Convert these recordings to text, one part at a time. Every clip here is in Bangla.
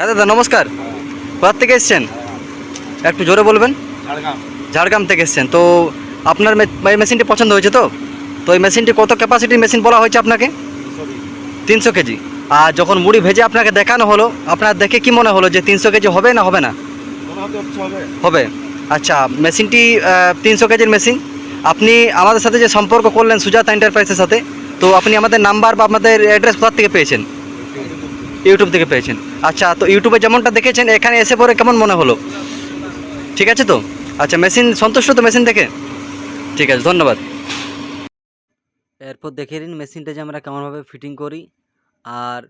হ্যাঁ দাদা নমস্কার। কোথা থেকে এসছেন? একটু জোরে বলবেন। ঝাড়গ্রাম। থেকে এসছেন। তো আপনার এই মেশিনটি পছন্দ হয়েছে তো? তো এই মেশিনটি কত ক্যাপাসিটির মেশিন বলা হয়েছে আপনাকে? তিনশো কেজি। আর যখন মুড়ি ভেজে আপনাকে দেখানো হলো আপনার দেখে কি মনে হলো যে তিনশো কেজি হবে না হবে না? হবে। আচ্ছা মেশিনটি তিনশো কেজির মেশিন। আপনি আমাদের সাথে যে সম্পর্ক করলেন সুজাতা এন্টারপ্রাইজের সাথে তো আপনি আমাদের নাম্বার বা আমাদের অ্যাড্রেস কোথার থেকে পেয়েছেন? ইউটিউব থেকে পেয়েছেন। আচ্ছা তো ইউটিউবে যেমনটা দেখেছেন, এখানে এসে পরে কেমন মনে হলো? ঠিক আছে তো? আচ্ছা মেশিন সন্তুষ্ট তো মেশিন দেখে ঠিক আছে, ধন্যবাদ। এরপর দেখে নিন মেশিনটা যে আমরা কেমনভাবে ফিটিং করি। আর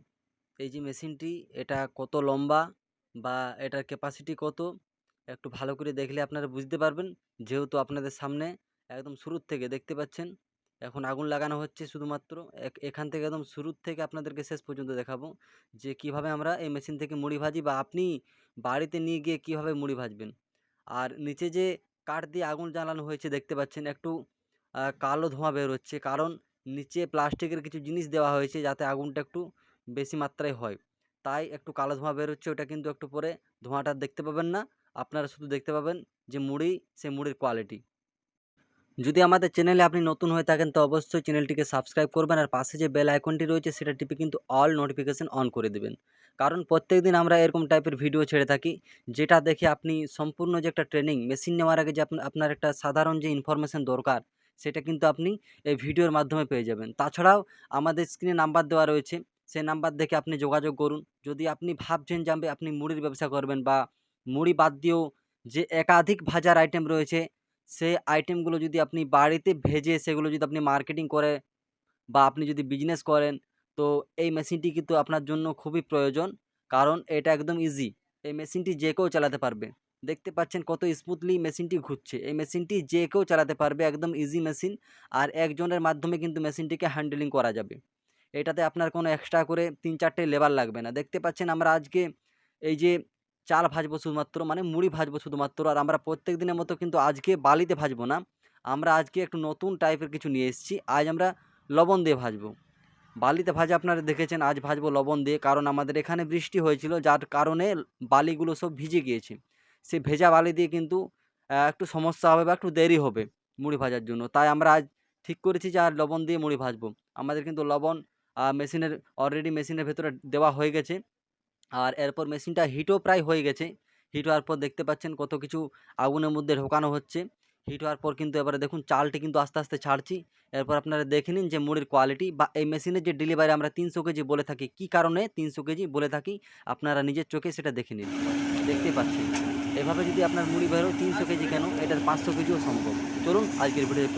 এই যে মেশিনটি, এটা কত লম্বা বা এটার ক্যাপাসিটি কত, একটু ভালো করে দেখলে আপনারা বুঝতে পারবেন। যেহেতু আপনাদের সামনে একদম শুরুর থেকে দেখতে পাচ্ছেন এখন আগুন লাগানো হচ্ছে শুধুমাত্র। এখান থেকে একদম শুরুর থেকে আপনাদেরকে শেষ পর্যন্ত দেখাবো যে কীভাবে আমরা এই মেশিন থেকে মুড়ি ভাজি বা আপনি বাড়িতে নিয়ে গিয়ে কীভাবে মুড়ি ভাজবেন। আর নিচে যে কাঠ দিয়ে আগুন জ্বালানো হয়েছে দেখতে পাচ্ছেন একটু কালো ধোঁয়া বের হচ্ছে কারণ নিচে প্লাস্টিকের কিছু জিনিস দেওয়া হয়েছে যাতে আগুনটা একটু বেশি মাত্রায় হয়। তাই একটু কালো ধোঁয়া বের হচ্ছে ওটা কিন্তু একটু পরে ধোঁয়াটা দেখতে পাবেন না। আপনারা শুধু দেখতে পাবেন যে মুড়ি, সে মুড়ির কোয়ালিটি যদি আমাদের চ্যানেলে আপনি নতুন হয়ে থাকেন, তো অবশ্যই চ্যানেলটিকে সাবস্ক্রাইব করবেন আর পাশে যে বেল আইকনটি রয়েছে, সেটা টিপে কিন্তু অল নোটিফিকেশন অন করে দেবেন। কারণ প্রত্যেক দিন আমরা এরকম টাইপের ভিডিও ছেড়ে থাকি, যেটা দেখে আপনি সম্পূর্ণ যে একটা ট্রেনিং মেশিন নেওয়ার আগে যে আপনার একটা সাধারণ যে ইনফরমেশন দরকার, সেটা কিন্তু আপনি এই ভিডিওর মাধ্যমে পেয়ে যাবেন। তাছাড়াও আমাদের স্ক্রিনে নাম্বার দেওয়া রয়েছে, সেই নাম্বার দেখে আপনি যোগাযোগ করুন। যদি আপনি ভাবছেন যে আপনি মুড়ির ব্যবসা করবেন বা মুড়ি বাদ দিয়েও যে একাধিক ভাজার আইটেম রয়েছে সেই আইটেমগুলো যদি আপনি বাড়িতে ভেজে সেগুলো যদি আপনি মার্কেটিং করে বা আপনি যদি বিজনেস করেন, তো এই মেশিনটি কিন্তু আপনার জন্য খুবই প্রয়োজন। কারণ এটা একদম ইজি এই মেশিনটি যে কেউ চালাতে পারবে। দেখতে পাচ্ছেন কত স্মুথলি মেশিনটি ঘুরছে। এই মেশিনটি যে কেউ চালাতে পারবে, একদম ইজি মেশিন আর একজনের মাধ্যমে কিন্তু মেশিনটিকে হ্যান্ডেলিং করা যাবে। এটাতে আপনার কোনো এক্সট্রা করে তিন চারটে লেবার লাগবে না। দেখতে পাচ্ছেন আমরা আজকে এই যে চাল ভাজবো শুধুমাত্র মানে মুড়ি ভাজবো শুধুমাত্র। আর আমরা প্রত্যেক দিনের মতো কিন্তু আজকে বালিতে ভাজবো না। আমরা আজকে একটু নতুন টাইপের কিছু নিয়ে এসেছি। আজ আমরা লবণ দিয়ে ভাজবো। বালিতে ভাজা আপনারা দেখেছেন, আজ ভাজবো লবণ দিয়ে। কারণ আমাদের এখানে বৃষ্টি হয়েছিল, যার কারণে বালিগুলো সব ভিজে গিয়েছে। সে ভেজা বালি দিয়ে কিন্তু একটু সমস্যা হবে বা একটু দেরি হবে মুড়ি ভাজার জন্য। তাই আমরা আজ ঠিক করেছি যে আর লবণ দিয়ে মুড়ি ভাজবো। আমাদের কিন্তু লবণ মেশিনের অলরেডি মেশিনের ভেতরে দেওয়া হয়ে গেছে। আর এরপর মেশিনটা হিটও প্রায় হয়ে গেছে। হিট হওয়ার পর দেখতে পাচ্ছেন কত কিছু আগুনের মধ্যে ঢোকানো হচ্ছে। হিট হওয়ার পর কিন্তু এবারে দেখুন চালটি কিন্তু আস্তে আস্তে ছাড়ছি। এরপর আপনারা দেখে নিন যে মুড়ির কোয়ালিটি বা এই মেশিনের যে ডেলিভারি আমরা তিনশো কেজি বলে থাকি, কী কারণে তিনশো কেজি বলে থাকি, আপনারা নিজের চোখে সেটা দেখে নিন। দেখতে পাচ্ছেন। এভাবে যদি আপনার মুড়ি বেরোয় তিনশো কেজি কেন? এটা পাঁচশো কেজিও সম্ভব। চলুন আজকের ভিডিও